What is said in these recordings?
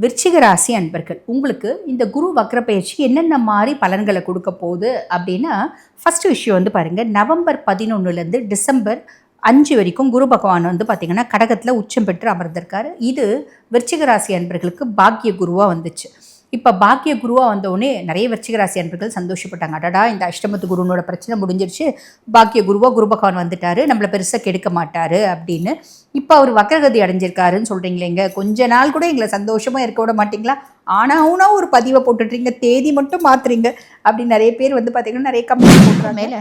விருச்சிக ராசி அன்பர்கள் உங்களுக்கு இந்த குரு வக்ர பயிற்சி என்னென்ன மாதிரி பலன்களை கொடுக்க போகுது அப்படின்னா ஃபஸ்ட்டு விஷயம் வந்து பாருங்கள் நவம்பர் பதினொன்றுலேருந்து டிசம்பர் அஞ்சு வரைக்கும் குரு பகவான் வந்து பார்த்திங்கன்னா கடகத்தில் உச்சம் பெற்று அமர்ந்திருக்காரு. இது விருச்சிக ராசி அன்பர்களுக்கு பாக்கிய குருவாக வந்துச்சு. இப்போ பாக்கிய குருவாக வந்தவுடனே நிறைய வச்சிகராசி அன்பர்கள் சந்தோஷப்பட்டாங்க. அடடா இந்த அஷ்டமத்து குருனோட பிரச்சனை முடிஞ்சிருச்சு. பாக்கிய குருவாக குரு பகவான் வந்துட்டாரு. நம்மளை பெருசாக கெடுக்க மாட்டார் அப்படின்னு. இப்போ அவர் வக்கரகதி அடைஞ்சிருக்காருன்னு சொல்கிறீங்களேங்க கொஞ்ச நாள் கூட எங்களை சந்தோஷமாக இருக்க விட மாட்டீங்களா? ஆனால் ஆனா ஒரு பதிவை போட்டுட்றீங்க தேதி மட்டும் மாத்துறீங்க. அப்படின்னு நிறைய பேர் வந்து பார்த்தீங்கன்னா நிறைய கம்பெனி போட்டுற மேலே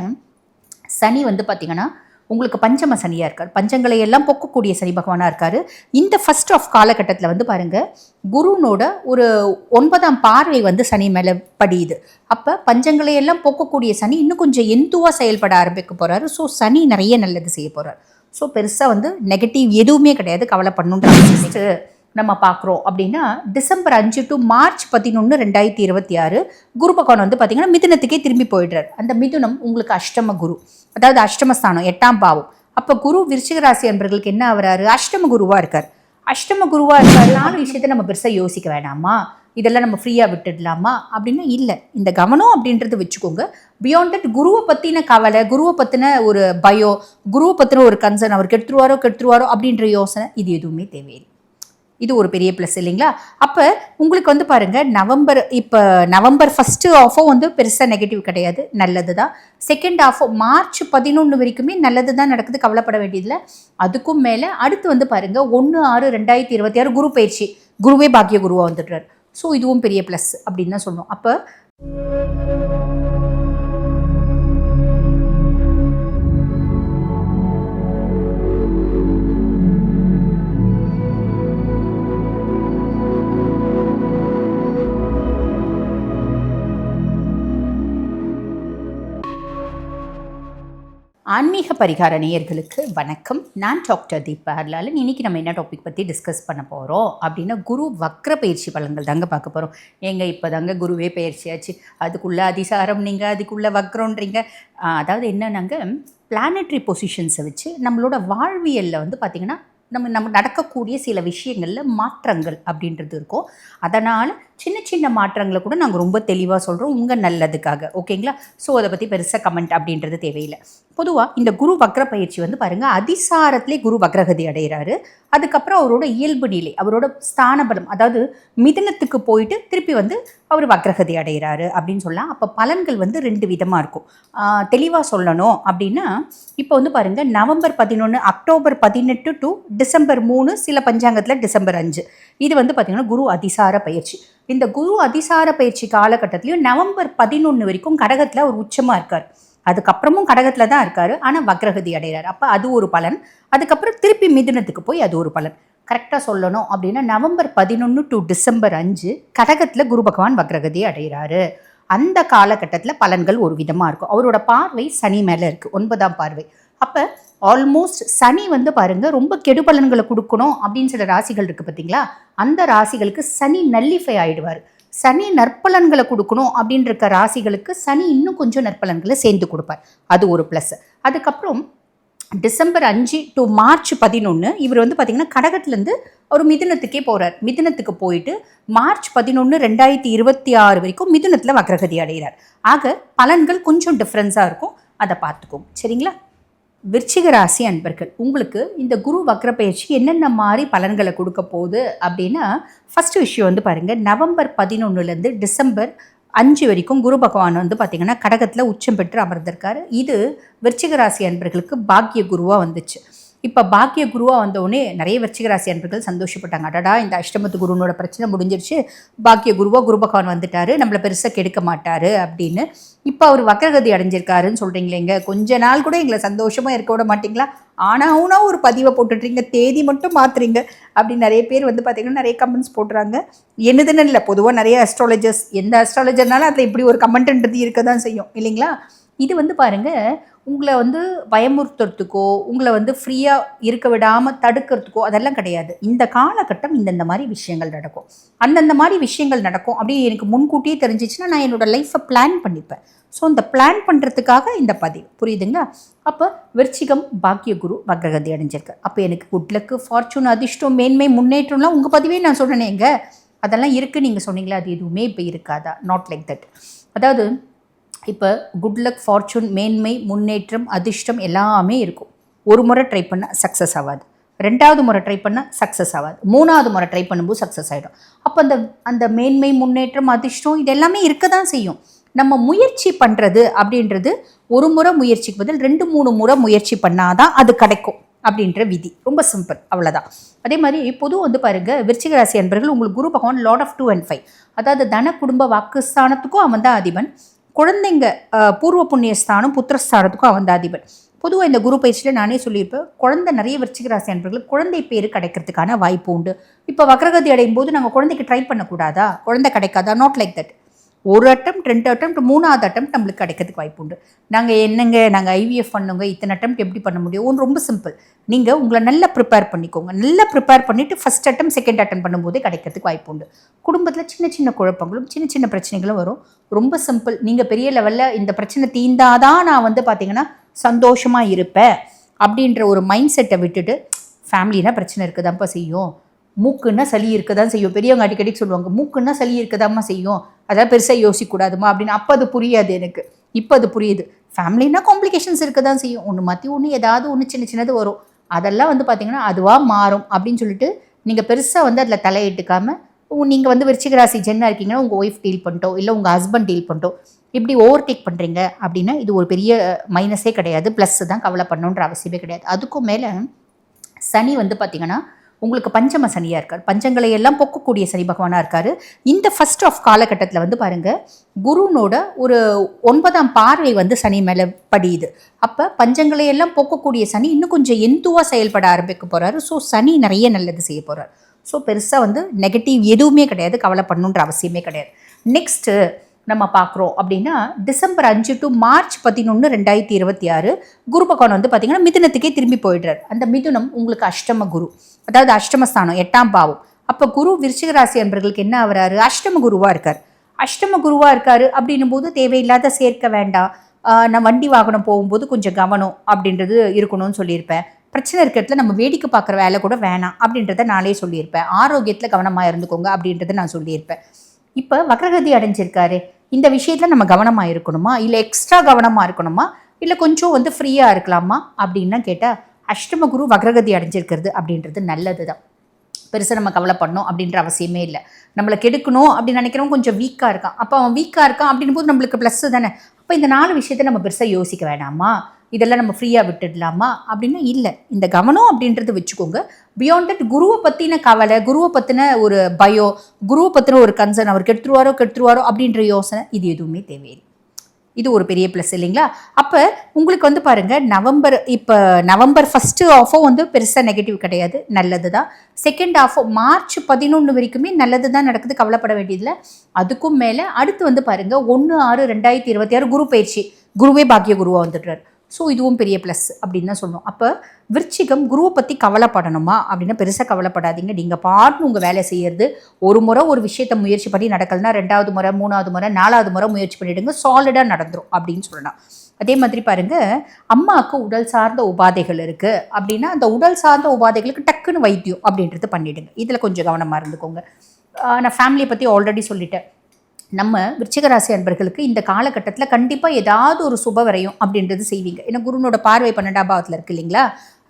சனி வந்து பார்த்தீங்கன்னா உங்களுக்கு பஞ்சம சனியாக இருக்கார். பஞ்சங்களை எல்லாம் பொக்கக்கூடிய சனி பகவானாக இருக்கார். இந்த ஃபர்ஸ்ட் ஆஃப் காலகட்டத்தில் வந்து பாருங்கள் குருனோட ஒரு ஒன்பதாம் பார்வை வந்து சனி மேலே படியுது. அப்போ பஞ்சங்களை எல்லாம் போக்கக்கூடிய சனி இன்னும் கொஞ்சம் எந்துவாக செயல்பட ஆரம்பிக்க போகிறாரு ஸோ சனி நிறைய நல்லது செய்ய போகிறார் ஸோ பெருசாக வந்து நெகட்டிவ் எதுவுமே கிடையாது. கவலை பண்ணுன்ற நம்ம பார்க்குறோம் அப்படின்னா டிசம்பர் அஞ்சு டு மார்ச் பதினொன்று ரெண்டாயிரத்தி இருபத்தி ஆறு குரு பகவான் வந்து பார்த்தீங்கன்னா மிதுனத்துக்கே திரும்பி போயிடுறாரு. அந்த மிதுனம் உங்களுக்கு அஷ்டம குரு அதாவது அஷ்டமஸ்தானம் எட்டாம் பாவம். அப்போ குரு விருச்சிகராசி என்பர்களுக்கு அன்பர்களுக்கு என்ன ஆகிறாரு? அஷ்டம குருவாக இருக்கார். அஷ்டம குருவாக இருக்கார் நாலு விஷயத்தை நம்ம பெருசாக யோசிக்க வேணாமா? இதெல்லாம் நம்ம ஃப்ரீயாக விட்டுடலாமா? அப்படின்னா இல்லை. இந்த கவனம் அப்படின்றது வச்சுக்கோங்க. பியாண்ட் தட் குருவை பற்றின கவலை குருவை பற்றின ஒரு பயோ குருவை பற்றின ஒரு கன்சர்ன் அவர் கெடுத்துருவாரோ கெடுத்துருவாரோ அப்படின்ற யோசனை இது எதுவுமே தேவையில்லை. இது ஒரு பெரிய ப்ளஸ் இல்லைங்களா? அப்போ உங்களுக்கு வந்து பாருங்கள் நவம்பர் இப்போ நவம்பர் ஃபஸ்ட்டு ஆஃபும் வந்து பெருசாக நெகட்டிவ் கிடையாது நல்லது தான் செகண்ட் ஆஃபோ மார்ச் பதினொன்று வரைக்குமே நல்லது தான் நடக்குது கவலைப்பட வேண்டியதில்லை. அதுக்கும் மேலே அடுத்து வந்து பாருங்கள் ஒன்று ஆறு ரெண்டாயிரத்தி இருபத்தி ஆறு குரு பயிற்சி. குருவே பாக்கிய குருவாக வந்துடுறார். ஸோ இதுவும் பெரிய ப்ளஸ் அப்படின்னு தான் சொல்லணும் அப்போ ஆன்மீக பரிகார நேயர்களுக்கு வணக்கம். நான் டாக்டர் தீபா ஹர்லாலன் இன்னைக்கு நம்ம என்ன டாபிக் பற்றி டிஸ்கஸ் பண்ண போகிறோம் அப்படின்னா குரு வக்ர பயிற்சி பலன்கள் தாங்க பார்க்க போகிறோம் ஏங்க இப்போ தாங்க குருவே பயிற்சியாச்சு அதுக்குள்ளே அதிசாரம் நீங்கள் அதுக்குள்ளே வக்ரோன்றீங்க அதாவது என்னன்னாங்க பிளானட்ரி பொசிஷன்ஸை வச்சு நம்மளோட வாழ்வியலில் வந்து பார்த்திங்கன்னா நம்ம நம்ம நடக்கக்கூடிய சில விஷயங்களில் மாற்றங்கள் அப்படின்றது இருக்கும். அதனால் சின்ன சின்ன மாற்றங்களை கூட நாங்கள் ரொம்ப தெளிவாக சொல்கிறோம் உங்கள் நல்லதுக்காக. ஓகேங்களா? ஸோ அதை பற்றி பெருசாக கமெண்ட் அப்படின்றது தேவையில்லை. பொதுவாக இந்த குரு வக்ர பயிற்சி வந்து பாருங்கள் அதிசாரத்திலே குரு வக்ரகதி அடைகிறாரு அதுக்கப்புறம் அவரோட இயல்பு நிலை அவரோட ஸ்தானபலம் அதாவது மிதனத்துக்கு போயிட்டு திருப்பி வந்து அவர் வக்ரகதி அடைகிறாரு அப்படின்னு சொல்லலாம். அப்போ பலன்கள் வந்து ரெண்டு விதமாக இருக்கும். தெளிவாக சொல்லணும் அப்படின்னா இப்போ வந்து பாருங்கள் நவம்பர் பதினொன்று அக்டோபர் பதினெட்டு டு டிசம்பர் மூணு சில பஞ்சாங்கத்தில் டிசம்பர் அஞ்சு. இது வந்து பார்த்திங்கன்னா குரு அதிசார பயிற்சி. இந்த குரு அதிசார பயிற்சி காலகட்டத்திலையும் நவம்பர் பதினொன்று வரைக்கும் கடகத்தில் அவர் உச்சமாக இருக்கார். அதுக்கப்புறமும் கடகத்தில் தான் இருக்கார். ஆனால் வக்ரகதி அடைகிறார். அப்போ அது ஒரு பலன். அதுக்கப்புறம் திருப்பி மிதுனத்துக்கு போய் அது ஒரு பலன். கரெக்டாக சொல்லணும் அப்படின்னா நவம்பர் பதினொன்று டு டிசம்பர் அஞ்சு கடகத்தில் குரு பகவான் வக்ரகதி அடைகிறாரு. அந்த காலகட்டத்தில் பலன்கள் ஒரு விதமாக இருக்கும். அவரோட பார்வை சனி மேலே இருக்குது ஒன்பதாம் பார்வை. அப்போ ஆல்மோஸ்ட் சனி வந்து பாருங்கள் ரொம்ப கெடு பலன்களை கொடுக்கணும் அப்படின்னு சில ராசிகள் இருக்குது பார்த்தீங்களா அந்த ராசிகளுக்கு சனி நல்லிஃபை ஆகிடுவார் சனி நற்பலன்களை கொடுக்கணும் அப்படின்னு இருக்க ராசிகளுக்கு சனி இன்னும் கொஞ்சம் நற்பலன்களை சேர்ந்து கொடுப்பார். அது ஒரு ப்ளஸ் அதுக்கப்புறம் டிசம்பர் அஞ்சு டு மார்ச் பதினொன்று இவர் வந்து பார்த்திங்கன்னா கடகத்துலேருந்து அவர் மிதுனத்துக்கே போகிறார் மிதுனத்துக்கு போயிட்டு மார்ச் பதினொன்று ரெண்டாயிரத்தி இருபத்தி ஆறு வரைக்கும் மிதுனத்தில் வக்ரகதி அடைகிறார். ஆக பலன்கள் கொஞ்சம் டிஃப்ரென்ஸாக இருக்கும். அதை பார்த்துக்கும் சரிங்களா? விருச்சிக ராசி அன்பர்கள் உங்களுக்கு இந்த குரு வக்ர பயிற்சி என்னென்ன மாதிரி பலன்களை கொடுக்க போகுது அப்படின்னா ஃபஸ்ட்டு விஷயம் வந்து பாருங்கள் நவம்பர் பதினொன்றுலேருந்து டிசம்பர் அஞ்சு வரைக்கும் குரு பகவான் வந்து பார்த்திங்கன்னா கடகத்தில் உச்சம் பெற்று அமர்ந்திருக்காரு. இது விருச்சிக ராசி அன்பர்களுக்கு பாக்கிய குருவாக வந்துச்சு. இப்போ பாக்கிய குருவாக வந்தவுடனே நிறைய வச்சிகராசி அன்பர்கள் சந்தோஷப்பட்டாங்க. அடடா இந்த அஷ்டமத்து குருனோட பிரச்சனை முடிஞ்சிருச்சு. பாக்கிய குருவா குரு பகவான் வந்துட்டாரு. நம்மளை பெருசாக கெடுக்க மாட்டார் அப்படின்னு. இப்போ அவர் வக்கரகதி அடைஞ்சிருக்காருன்னு சொல்கிறீங்களேங்க கொஞ்ச நாள் கூட எங்களை சந்தோஷமாக இருக்க விட மாட்டீங்களா? ஆனால் ஊனா ஒரு பதிவை போட்டுட்றீங்க தேதி மட்டும் மாத்துறீங்க அப்படின்னு நிறைய பேர் வந்து பார்த்தீங்கன்னா நிறைய கமெண்ட்ஸ் போடுறாங்க. என்னதுன்னு இல்லை பொதுவாக நிறைய அஸ்ட்ராலஜர்ஸ் எந்த அஸ்ட்ராலஜர்னாலும் அதில் இப்படி ஒரு கமெண்ட்ன்றது இருக்க தான் செய்யும். இல்லைங்களா? இது வந்து பாருங்கள் உங்களை வந்து பயமுறுத்துறதுக்கோ உங்களை வந்து ஃப்ரீயாக இருக்க விடாமல் தடுக்கிறதுக்கோ அதெல்லாம் கிடையாது. இந்த காலகட்டம் இந்தந்த மாதிரி விஷயங்கள் நடக்கும். அந்தந்த மாதிரி விஷயங்கள் நடக்கும். அப்படி எனக்கு முன்கூட்டியே தெரிஞ்சிச்சுன்னா நான் என்னோடய லைஃப்பை பிளான் பண்ணிப்பேன். ஸோ அந்த பிளான் பண்ணுறதுக்காக இந்த பதிவு. புரியுதுங்களா? அப்போ விருச்சிகம் பாக்கிய குரு வக்ரகதி அடைஞ்சிருக்கு. அப்போ எனக்கு குட் லக்கு ஃபார்ச்சூன் அதிர்ஷ்டம் மேன்மை முன்னேற்றம்லாம் உங்கள் பதிவே நான் சொல்கிறேனேங்க அதெல்லாம் இருக்குது நீங்கள் சொன்னீங்களா அது எதுவுமே இப்போ இருக்காதா? நாட் லைக் தட் அதாவது இப்போ குட் லக் ஃபார்ச்சூன் மேன்மை முன்னேற்றம் அதிர்ஷ்டம் எல்லாமே இருக்கும். ஒரு முறை ட்ரை பண்ணால் சக்ஸஸ் ஆகாது. ரெண்டாவது முறை ட்ரை பண்ணால் சக்ஸஸ் ஆகாது. மூணாவது முறை ட்ரை பண்ணும்போது சக்ஸஸ் ஆகிடும் அப்போ அந்த அந்த மேன்மை முன்னேற்றம் அதிர்ஷ்டம் இது எல்லாமே இருக்க தான் செய்யும். நம்ம முயற்சி பண்ணுறது அப்படின்றது ஒரு முறை முயற்சிக்கு பதில் ரெண்டு மூணு முறை முயற்சி பண்ணாதான் அது கிடைக்கும் அப்படின்ற விதி. ரொம்ப சிம்பிள் அவ்வளோதான் அதே மாதிரி பொது வந்து பாருங்க விருச்சிக ராசி அன்பர்கள் உங்களுக்கு Guru Bhagavan lord of two and five அதாவது தன குடும்ப வாக்குஸ்தானத்துக்கும் அவன் தான் அதிபன். குழந்தைங்க பூர்வ புண்ணிய ஸ்தானம் புத்திரஸ்தானத்துக்கும் அவன் தான் அதிபன். பொதுவாக இந்த குரு பயிற்சியில் நானே சொல்லியிருப்பேன் குழந்தை நிறைய விருச்சிக ராசி அன்பர்களுக்கு குழந்தை பேர் கிடைக்கிறதுக்கான வாய்ப்பு உண்டு. இப்போ வக்ரகதி அடையும் போது நாங்கள் குழந்தைக்கு ட்ரை பண்ணக்கூடாதா? குழந்தை கிடைக்காதா? நாட் லைக் தட் ஒரு அட்டம் ரெண்டு அட்டம் மூணாவது அட்டம் நம்மளுக்கு கிடைக்கிறதுக்கு வாய்ப்பு உண்டு. நாங்கள் என்னங்க நாங்கள் ஐவிஎஃப் பண்ணுங்க இத்தனை அட்டம் எப்படி பண்ண முடியும்? ஒன்று ரொம்ப சிம்பிள் நீங்கள் உங்களை நல்லா ப்ரிப்பேர் பண்ணிக்கோங்க. நல்லா ப்ரிப்பேர் பண்ணிவிட்டு ஃபஸ்ட் அட்டம் செகண்ட் அட்டம் பண்ணும்போதே கிடைக்கிறதுக்கு வாய்ப்பு உண்டு. குடும்பத்தில் சின்ன சின்ன குழப்பங்களும் சின்ன சின்ன பிரச்சனைகளும் வரும். ரொம்ப சிம்பிள் நீங்கள் பெரிய லெவலில் இந்த பிரச்சனை தீந்தாதான் நான் வந்து பார்த்தீங்கன்னா சந்தோஷமாக இருப்பேன் அப்படின்ற ஒரு மைண்ட் செட்டை விட்டுட்டு ஃபேமிலினா பிரச்சனை இருக்குதான்ப்பா செய்யும்? மூக்குன்னா சளி இருக்க தான் செய்யும். பெரியவங்க அடிக்கடி சொல்லுவாங்க மூக்குன்னா சளி இருக்கதாம்மா செய்யும். அதான் பெருசாக யோசிக்கக்கூடாதுமா அப்படின்னு. அப்போ அது புரியாது எனக்கு. இப்போ அது புரியுது. ஃபேமிலின்னா காம்ப்ளிகேஷன்ஸ் இருக்க தான் செய்யும். ஒன்று மாற்றி ஒன்று ஏதாவது ஒன்று சின்ன சின்னது வரும். அதெல்லாம் வந்து பார்த்தீங்கன்னா அதுவாக மாறும். அப்படின்னு சொல்லிட்டு நீங்கள் பெருசாக வந்து அதில் தலையிட்டுக்காமல் நீங்கள் வந்து விருச்சிகராசி ஜென்னா இருக்கீங்கன்னா உங்கள் ஒய்ஃப் டீல் பண்ணிட்டோம் இல்லை உங்கள் ஹஸ்பண்ட் டீல் பண்ணிட்டோம் இப்படி ஓவர் டேக் பண்ணுறீங்க அப்படின்னா இது ஒரு பெரிய மைனஸே கிடையாது. ப்ளஸ் தான் கவலை பண்ணணுன்ற அவசியமே கிடையாது. அதுக்கும் மேலே சனி வந்து பார்த்தீங்கன்னா உங்களுக்கு பஞ்சம சனியாக இருக்கார். பஞ்சங்களை எல்லாம் போக்கக்கூடிய சனி பகவானாக இருக்கார். இந்த ஃபர்ஸ்ட் ஆஃப் காலகட்டத்தில் வந்து பாருங்க குருனோட ஒரு ஒன்பதாம் பார்வை வந்து சனி மேலே படியுது. அப்போ பஞ்சங்களை எல்லாம் போக்கக்கூடிய சனி இன்னும் கொஞ்சம் எந்துவாக செயல்பட ஆரம்பிக்க போகிறாரு ஸோ சனி நிறைய நல்லது செய்ய போகிறார் ஸோ பெருசாக வந்து நெகட்டிவ் எதுவுமே கிடையாது. கவலைப்படணுன்ற அவசியமே கிடையாது. நெக்ஸ்ட்டு நம்ம பார்க்குறோம் அப்படின்னா டிசம்பர் அஞ்சு டு மார்ச் பதினொன்று ரெண்டாயிரத்தி இருபத்தி ஆறு குரு பகவான் வந்து பார்த்திங்கன்னா மிதுனத்துக்கே திரும்பி போயிடுறார். அந்த மிதுனம் உங்களுக்கு அஷ்டம குரு அதாவது அஷ்டமஸ்தானம் எட்டாம் பாவம். அப்போ குரு விருச்சிகராசி என்பர்களுக்கு அன்பர்களுக்கு என்ன ஆகிறாரு? அஷ்டம குருவாக இருக்கார். அஷ்டம குருவாக இருக்கார் அப்படின்னும் போது தேவையில்லாத சேர்க்க வேண்டாம். நான் வண்டி வாகனம் போகும்போது கொஞ்சம் கவனம் அப்படின்றது இருக்கணும்னு சொல்லியிருப்பேன். பிரச்சனை இருக்கிறதுல நம்ம வேடிக்கை பார்க்குற வேலை கூட வேணாம் அப்படின்றத நானே சொல்லியிருப்பேன். ஆரோக்கியத்தில் கவனமாக இருந்துக்கோங்க அப்படின்றத நான் சொல்லியிருப்பேன். இப்போ வக்ரகதி அடைஞ்சிருக்காரு. இந்த விஷயத்தில் நம்ம கவனமாக இருக்கணுமா? இல்லை எக்ஸ்ட்ரா கவனமாக இருக்கணுமா? இல்லை கொஞ்சம் வந்து ஃப்ரீயாக இருக்கலாமா? அப்படின்னா கேட்டால் அஷ்டம குரு வக்ரகதி அடைஞ்சிருக்கிறது அப்படின்றது நல்லது தான் பெருசாக நம்ம கவலைப்படணும் அப்படின்ற அவசியமே இல்லை. நம்மளை கெடுக்கணும் அப்படின்னு நினைக்கிறவன் கொஞ்சம் வீக்காக இருக்கான். அப்போ அவன் வீக்காக இருக்கான் அப்படின்னும் போது நம்மளுக்கு ப்ளஸ் தானே? அப்போ இந்த நாலு விஷயத்தை நம்ம பெருசாக யோசிக்க வேணாமா? இதெல்லாம் நம்ம ஃப்ரீயாக விட்டுடலாமா? அப்படின்னா இல்லை. இந்த கவனம் அப்படின்றது வச்சுக்கோங்க. பியாண்ட் தட் குருவை பற்றின கவலை குருவை பற்றின ஒரு பயோ குருவை பற்றின ஒரு கன்சர்ன் அவர் கெடுத்துருவாரோ கெடுத்துருவாரோ அப்படின்ற யோசனை இது எதுவுமே தேவையில்லை. இது ஒரு பெரிய ப்ளஸ் இல்லைங்களா? அப்போ உங்களுக்கு வந்து பாருங்கள் நவம்பர் இப்போ நவம்பர் ஃபஸ்ட்டு ஆஃபோ வந்து பெருசாக நெகட்டிவ் கிடையாது. நல்லது தான். செகண்ட் ஆஃபோ மார்ச் பதினொன்று வரைக்குமே நல்லது தான் நடக்குது. கவலைப்பட வேண்டியதில்லை. அதுக்கும் மேலே அடுத்து வந்து பாருங்கள் ஒன்று ஆறு ரெண்டாயிரத்தி இருபத்தி ஆறு குரு பயிற்சி. குருவே பாக்கிய குருவாக வந்துடுறாரு. ஸோ இதுவும் பெரிய ப்ளஸ் அப்படின்னு தான் சொல்லணும் அப்போ விருச்சிகம் குருவை பற்றி கவலைப்படணுமா? அப்படின்னா பெருசாக கவலைப்படாதீங்க. நீங்கள் பாட்டு உங்கள் வேலை செய்கிறது ஒரு முறை ஒரு விஷயத்தை முயற்சி பண்ணி நடக்கலைன்னா ரெண்டாவது முறை மூணாவது முறை நாலாவது முறை முயற்சி பண்ணிவிடுங்க சாலிடாக நடந்துரும் அப்படின்னு சொல்லலாம். அதே மாதிரி பாருங்கள் அம்மாவுக்கு உடல் சார்ந்த உபாதைகள் இருக்குது அப்படின்னா அந்த உடல் சார்ந்த உபாதைகளுக்கு டக்குன்னு வைத்தியம் அப்படின்றது பண்ணிவிடுங்க இதில் கொஞ்சம் கவனமாக இருந்துக்கோங்க. நான் ஃபேமிலியை பற்றி ஆல்ரெடி சொல்லிட்டேன். நம்ம விருச்சிகராசி அன்பர்களுக்கு இந்த காலகட்டத்தில் கண்டிப்பாக ஏதாவது ஒரு சுப வரையும் அப்படின்றது செய்வீங்க. ஏன்னா குருனோட பார்வை பன்னெண்டாம் பாவத்தில் இருக்கு இல்லைங்களா?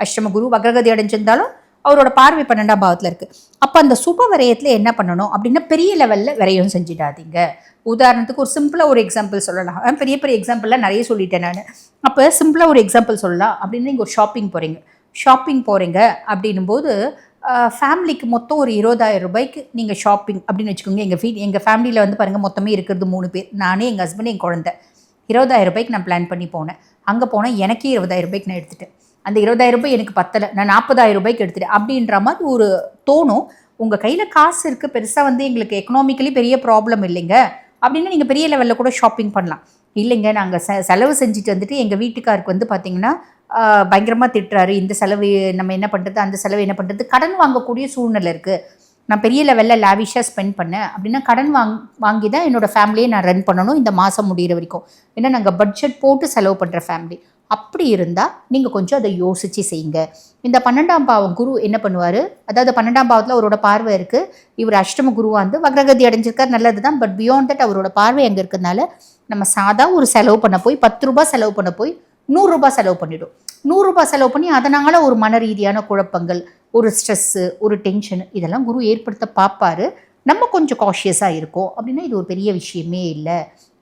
அஷ்டம குரு வக்ரகதி அடைஞ்சிருந்தாலும் அவரோட பார்வை பன்னெண்டாம் பாவத்தில் இருக்குது அப்போ அந்த சுப வரையத்தில் என்ன பண்ணணும் அப்படின்னா பெரிய லெவலில் வரையும் செஞ்சிடாதீங்க. உதாரணத்துக்கு ஒரு சிம்பிளாக ஒரு எக்ஸாம்பிள் சொல்லலாம். பெரிய பெரிய எக்ஸாம்பிள்லாம் நிறைய சொல்லிட்டேன் நான். அப்போ சிம்பிளாக ஒரு எக்ஸாம்பிள் சொல்லலாம் அப்படின்னு நீங்கள் ஒரு ஷாப்பிங் போகிறீங்க ஷாப்பிங் போகிறீங்க அப்படின்னும் போது ஃபேமிலிக்கு மொத்தம் ஒரு இருபதாயிரம் ரூபாய்க்கு நீங்கள் ஷாப்பிங் அப்படின்னு வச்சுக்கோங்க. எங்கள் ஃபீ எங்கள் ஃபேமிலியில் வந்து பாருங்கள் மொத்தமே இருக்கிறது மூணு பேர். நானே எங்கள் ஹஸ்பண்ட் என் குழந்த. இருபதாயிரம் ரூபாய்க்கு நான் பிளான் பண்ணி போனேன். அங்கே போனால் எனக்கே இருபதாயிரம் ரூபாய்க்கு நான் எடுத்துட்டேன். அந்த இருபதாயிரம் ரூபாய் எனக்கு பத்தலை. நான் நாற்பதாயிரம் ரூபாய்க்கு எடுத்துட்டேன். அப்படின்ற மாதிரி ஒரு தோணும். உங்கள் கையில் காசு இருக்குது பெருசாக வந்து எங்களுக்கு எக்கனாமிக்கலி பெரிய ப்ராப்ளம் இல்லைங்க. அப்படின்னு நீங்கள் பெரிய லெவலில் கூட ஷாப்பிங் பண்ணலாம். இல்லைங்க நாங்கள் செ செலவு செஞ்சுட்டு வந்துட்டு எங்கள் வீட்டுக்காருக்கு வந்து பார்த்திங்கன்னா பயங்கரமாக திட்டுறாரு. இந்த செலவு நம்ம என்ன பண்ணுறது அந்த செலவு என்ன பண்ணுறது கடன் வாங்கக்கூடிய சூழ்நிலை இருக்குது நான் பெரிய லெவலில் லாவிஷாக ஸ்பெண்ட் பண்ணேன். அப்படின்னா கடன் வாங் வாங்கி தான் என்னோடய ஃபேமிலியை நான் ரன் பண்ணணும் இந்த மாதம் முடிகிற வரைக்கும். ஏன்னா நாங்கள் பட்ஜெட் போட்டு செலவு பண்ணுற ஃபேமிலி அப்படி இருந்தால் நீங்கள் கொஞ்சம் அதை யோசித்து செய்யுங்க. இந்த பன்னெண்டாம் பாவம் குரு என்ன பண்ணுவார்? அதாவது பன்னெண்டாம் பாவத்தில் அவரோட பார்வை இருக்குது இவர் அஷ்டம குருவாக வந்து வக்ரகதி அடைஞ்சிருக்கார். நல்லது தான் பட் பியாண்ட் தட் அவரோட பார்வை அங்கே இருக்கிறதுனால நம்ம சாதா ஒரு செலவு பண்ண போய் பத்து ரூபாய் செலவு பண்ண போய் நூறுரூபா செலவு பண்ணிவிடும் நூறுரூபா செலவு பண்ணி அதனால் ஒரு மன ரீதியான குழப்பங்கள் ஒரு ஸ்ட்ரெஸ்ஸு ஒரு டென்ஷன் இதெல்லாம் குரு ஏற்படுத்த பார்ப்பாரு. நம்ம கொஞ்சம் காஷியஸாக இருக்கோம் அப்படின்னா இது ஒரு பெரிய விஷயமே இல்லை.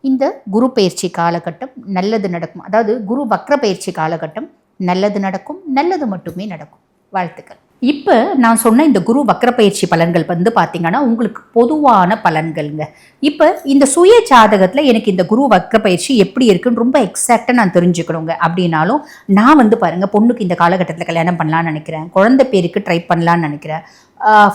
இந்த குரு பயிற்சி காலகட்டம் நல்லது நடக்கும். அதாவது குரு வக்ர பயிற்சி காலகட்டம் நல்லது நடக்கும் நல்லது மட்டுமே நடக்கும். வாழ்த்துக்கள். இப்போ நான் சொன்ன இந்த குரு வக்ர பயிற்சி பலன்கள் வந்து பார்த்தீங்கன்னா உங்களுக்கு பொதுவான பலன்கள்ங்க. இப்போ இந்த சுய ஜாதகத்தில் எனக்கு இந்த குரு வக்ர பயிற்சி எப்படி இருக்குன்னு ரொம்ப எக்ஸாக்டாக நான் தெரிஞ்சுக்கணுங்க. அப்படின்னாலும் நான் வந்து பாருங்கள் பொண்ணுக்கு இந்த காலகட்டத்தில் கல்யாணம் பண்ணலான்னு நினைக்கிறேன். குழந்தை பேருக்கு ட்ரை பண்ணலான்னு நினைக்கிறேன்.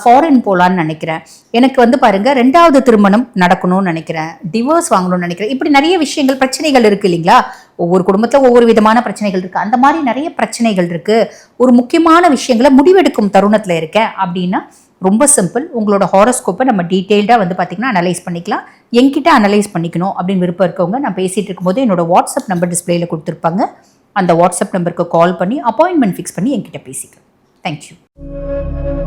ஃபாரின் போகலான்னு நினைக்கிறேன். எனக்கு வந்து பாருங்கள் ரெண்டாவது திருமணம் நடக்கணும்னு நினைக்கிறேன். டிவோர்ஸ் வாங்கணும்னு நினைக்கிறேன். இப்படி நிறைய விஷயங்கள் பிரச்சனைகள் இருக்குது இல்லைங்களா? ஒவ்வொரு குடும்பத்தில் ஒவ்வொரு விதமான பிரச்சனைகள் இருக்குது அந்த மாதிரி நிறைய பிரச்சனைகள் இருக்குது ஒரு முக்கியமான விஷயங்களை முடிவெடுக்கும் தருணத்தில் இருக்கேன் அப்படின்னா ரொம்ப சிம்பிள் உங்களோட ஹாரோஸ்கோப்பை நம்ம டீட்டெயில்டாக வந்து பார்த்திங்கன்னா அனலைஸ் பண்ணிக்கலாம். என்கிட்ட அனலைஸ் பண்ணிக்கணும் அப்படின்னு விருப்பம் இருக்கவங்க நான் பேசிகிட்டு இருக்கும்போது என்னோட வாட்ஸ்அப் நம்பர் டிஸ்பிளேயில் கொடுத்துருப்பாங்க. அந்த வாட்ஸ்அப் நம்பருக்கு கால் பண்ணி அப்பாயின்மெண்ட் ஃபிக்ஸ் பண்ணி என்கிட்ட பேசிக்கலாம். தேங்க்யூ